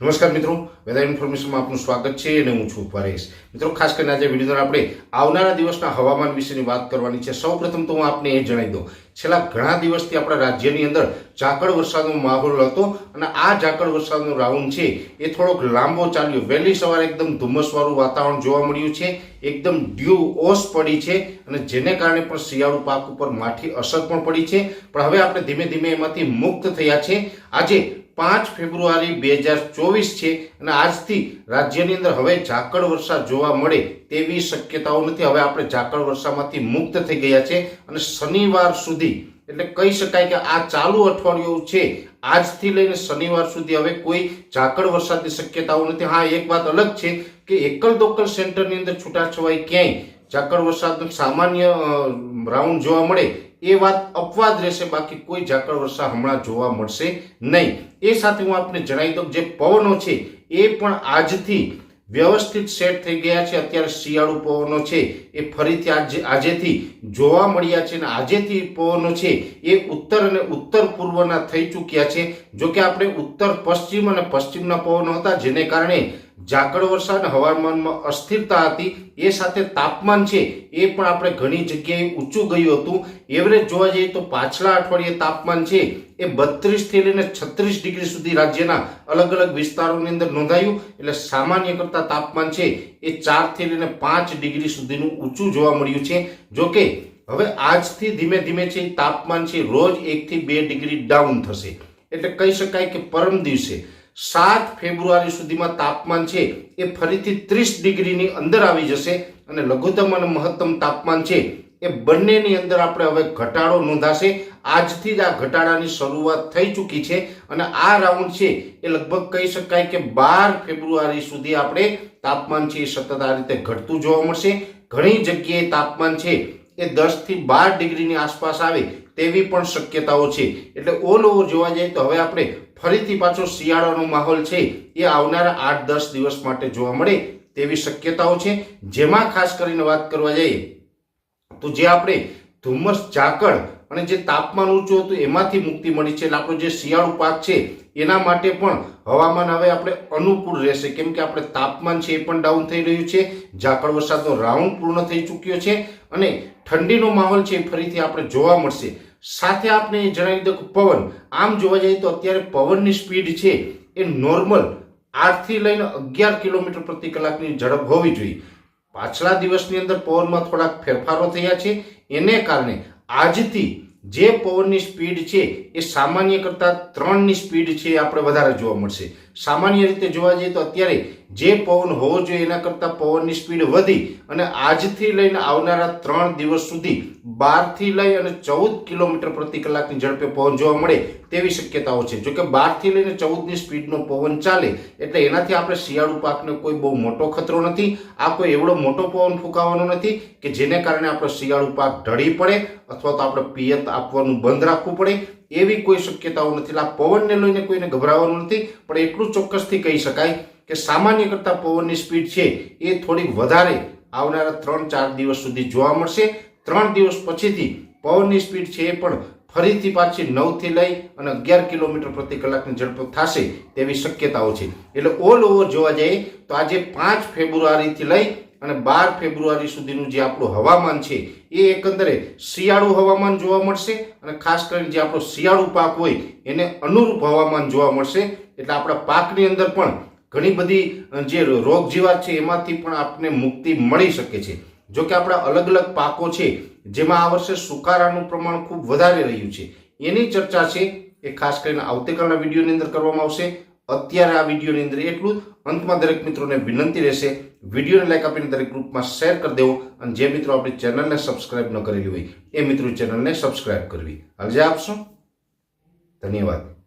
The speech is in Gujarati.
નમસ્કાર મિત્રો. વેધર ઇન્ફોર્મેશનમાં આપનું સ્વાગત છે અને હું છું પરેશ. મિત્રો, ખાસ કરીને આજે વીડિયો આપણે આવનારા દિવસના હવામાન વિશેની વાત કરવાની છે. સૌ પ્રથમ તો હું આપને એ જણાવી દઉં. છેલ્લા ઘણા દિવસથી આપણા રાજ્યની અંદર ઝાકળ વરસાદનો માહોલ હતો અને આ ઝાકળ વરસાદનો રાઉન્ડ છે એ થોડોક લાંબો ચાલ્યો. વહેલી સવારે એકદમ ધુમ્મસવાળું વાતાવરણ જોવા મળ્યું છે. એકદમ ડ્યુ ઓસ પડી છે અને જેને કારણે પણ શિયાળુ પાક ઉપર માઠી અસર પણ પડી છે. પણ હવે આપણે ધીમે ધીમે એમાંથી મુક્ત થયા છે. આજે પાંચ ફેબ્રુઆરી બે હજાર ચોવીસ છે અને આજથી રાજ્યની અંદર હવે ઝાકળ વર્ષા જોવા મળે તેવી શક્યતાઓ નથી. હવે આપણે ઝાકળ વર્ષામાંથી મુક્ત થઈ ગયા છે અને શનિવાર સુધી, એટલે કહી શકાય કે આ ચાલુ અઠવાડિયું છે, આજથી લઈને શનિવાર સુધી હવે કોઈ ઝાકળ વરસાદની શક્યતાઓ નથી. હા, એક વાત અલગ છે કે એકલ દોકલ સેન્ટરની અંદર છૂટાછવાય ક્યાંય, ઝાકળ વરસાદનો સામાન્ય રાઉન્ડ જોવા મળે, એ વાત અપવાદ રહેશે, બાકી કોઈ ઝાકળ વર્ષા હમણાં જોવા મળશે નહીં. એ સાથે હું આપને જણાવી દઉં, જે પવનો છે, એ પણ આજથી વ્યવસ્થિત સેટ થઈ ગયા છે. અત્યારે શિયાળુ પવનો છે, એ ફરીથી આજે, આજેથી જોવા મળ્યા છે અને આજેથી પવનો છે, એ ઉત્તર અને ઉત્તર પૂર્વના થઈ ચૂક્યા છે. જોકે આપણે ઉત્તર, પશ્ચિમ અને પશ્ચિમના પવનો હતા, જેને કારણે ઝાકળ વરસાદ હવામાનમાં અસ્થિરતા હતી, એ સાથે તાપમાન છે, એ પણ આપણે ઘણી જગ્યાએ ઊંચું ગયું હતું. એવરેજ જોવા જઈએ તો પાછલા અઠવાડિયે તાપમાન છે, એ બત્રીસથી લઈને છત્રીસ ડિગ્રી સુધી રાજ્યના અલગ અલગ વિસ્તારોની અંદર નોંધાયું. એટલે સામાન્ય કરતાં તાપમાન છે, એ ચારથી લઈને પાંચ ડિગ્રી સુધીનું ઊંચું જોવા મળ્યું છે. જો કે હવે આજથી ધીમે ધીમે છે, તાપમાન છે, રોજ એકથી બે ડિગ્રી ડાઉન થશે. એટલે કહી શકાય કે પરમ દિવસે સાત ફેબ્રુઆરી સુધીમાં તાપમાન છે એ ફરીથી ત્રીસ ડિગ્રીની અંદર આવી જશે અને લઘુત્તમ અને મહત્તમ તાપમાન છે એ બંનેની અંદર આપણે હવે ઘટાડો નોંધાશે. આજથી જ આ ઘટાડાની શરૂઆત થઈ ચૂકી છે અને આ રાઉન્ડ છે એ લગભગ કહી શકાય કે બાર ફેબ્રુઆરી સુધી આપણે તાપમાન છે એ સતત આ રીતે ઘટતું જોવા મળશે. ઘણી જગ્યાએ તાપમાન છે એ દસથી બાર ડિગ્રીની આસપાસ આવે તેવી પણ શક્યતાઓ છે. એટલે ઓલ ઓવર જોવા જઈએ તો હવે આપણે ફરીથી પાછો શિયાળાનો માહોલ છે. એ આવનારા આઠ દસ દિવસ માટે જોવા મળે તેવી શક્યતાઓ છે. જેમાં ખાસ કરીને વાત કરવા જઈએ તો જે આપણે ધુમ્મસ ઝાકળ અને જે તાપમાન ઊંચું હતું, એમાંથી મુક્તિ મળી છે. એટલે આપણો જે શિયાળુ પાક છે, એના માટે પણ હવામાન હવે આપણે અનુકૂળ રહેશે. કેમ કે આપણે તાપમાન છે એ પણ ડાઉન થઈ રહ્યું છે. ઝાકળ વરસાદનો રાઉન્ડ પૂર્ણ થઈ ચૂક્યો છે. અને ઠંડીનો માહોલ છે એ ફરીથી આપણે જોવા મળશે. સાથે આપણે જણાવી દઉં કે પવન, આમ જોવા જઈએ તો અત્યારે પવનની સ્પીડ છે એ નોર્મલ આઠથી લઈને અગિયાર કિલોમીટર પ્રતિ કલાકની ઝડપ હોવી જોઈએ. પાછલા દિવસની અંદર પવનમાં થોડાક ફેરફારો થયા છે. એને કારણે આજથી જે પવનની સ્પીડ છે એ સામાન્ય કરતાં ત્રણની સ્પીડ છે આપણે વધારે જોવા મળશે. સામાન્ય રીતે જોવા જઈએ તો અત્યારે જે પવન હોવો જોઈએ, એના કરતાં પવનની સ્પીડ વધી અને આજથી લઈને આવનારા ત્રણ દિવસ સુધી બારથી લઈ અને ચૌદ કિલોમીટર પ્રતિ કલાકની ઝડપે પવન જોવા મળે તેવી શક્યતાઓ છે. જોકે બારથી લઈને ચૌદની સ્પીડનો પવન ચાલે એટલે એનાથી આપણે શિયાળુ પાકને કોઈ બહુ મોટો ખતરો નથી, આ કોઈ એવડો મોટો પવન ફૂંકાવાનો નથી કે જેને કારણે આપણો શિયાળુ પાક ઢળી પડે અથવા તો આપણે પિયત આપવાનું બંધ રાખવું પડે એવી કોઈ શક્યતાઓ નથી. એટલે આ પવનને લઈને કોઈને ગભરાવાનું નથી, પણ એટલું ચોક્કસથી કહી શકાય કે સામાન્ય કરતાં પવનની સ્પીડ છે એ થોડીક વધારે આવનારા ત્રણ ચાર દિવસ સુધી જોવા મળશે. ત્રણ દિવસ પછીથી પવનની સ્પીડ છે એ પણ ફરીથી પાછી નવથી લઈ અને અગિયાર કિલોમીટર પ્રતિ કલાકની ઝડપ થશે તેવી શક્યતાઓ છે. એટલે ઓલ ઓવર જોવા જઈએ તો આજે પાંચ ફેબ્રુઆરીથી લઈ અને બાર ફેબ્રુઆરી સુધીનું જે આપણું હવામાન છે એ એકંદરે શિયાળુ હવામાન જોવા મળશે અને ખાસ કરીને જે આપણો શિયાળુ પાક હોય એને અનુરૂપ હવામાન જોવા મળશે. એટલે આપણા પાકની અંદર પણ ઘણી બધી જે રોગ જીવાત છે, એમાંથી પણ આપને મુક્તિ મળી શકે છે. જો કે આપણા અલગ અલગ પાકો છે, જેમાં આ વર્ષે સુકારાનું પ્રમાણ ખૂબ વધારે રહ્યું છે. એની ચર્ચા છે એ ખાસ કરીને આવતીકાલના વિડીયોની અંદર કરવામાં આવશે. અત્યારે આ વિડીયોની અંદર એટલું અંતમાં દરેક મિત્રોને વિનંતી રહેશે, વિડીયોને લાઈક આપીને દરેક ગ્રુપમાં શેર કરી દેવો અને જે મિત્રો આપણી ચેનલને સબસ્ક્રાઇબ ન કરેલી હોય, એ મિત્રો ચેનલને સબસ્ક્રાઇબ કરવી. અરજી આપશો? ધન્યવાદ.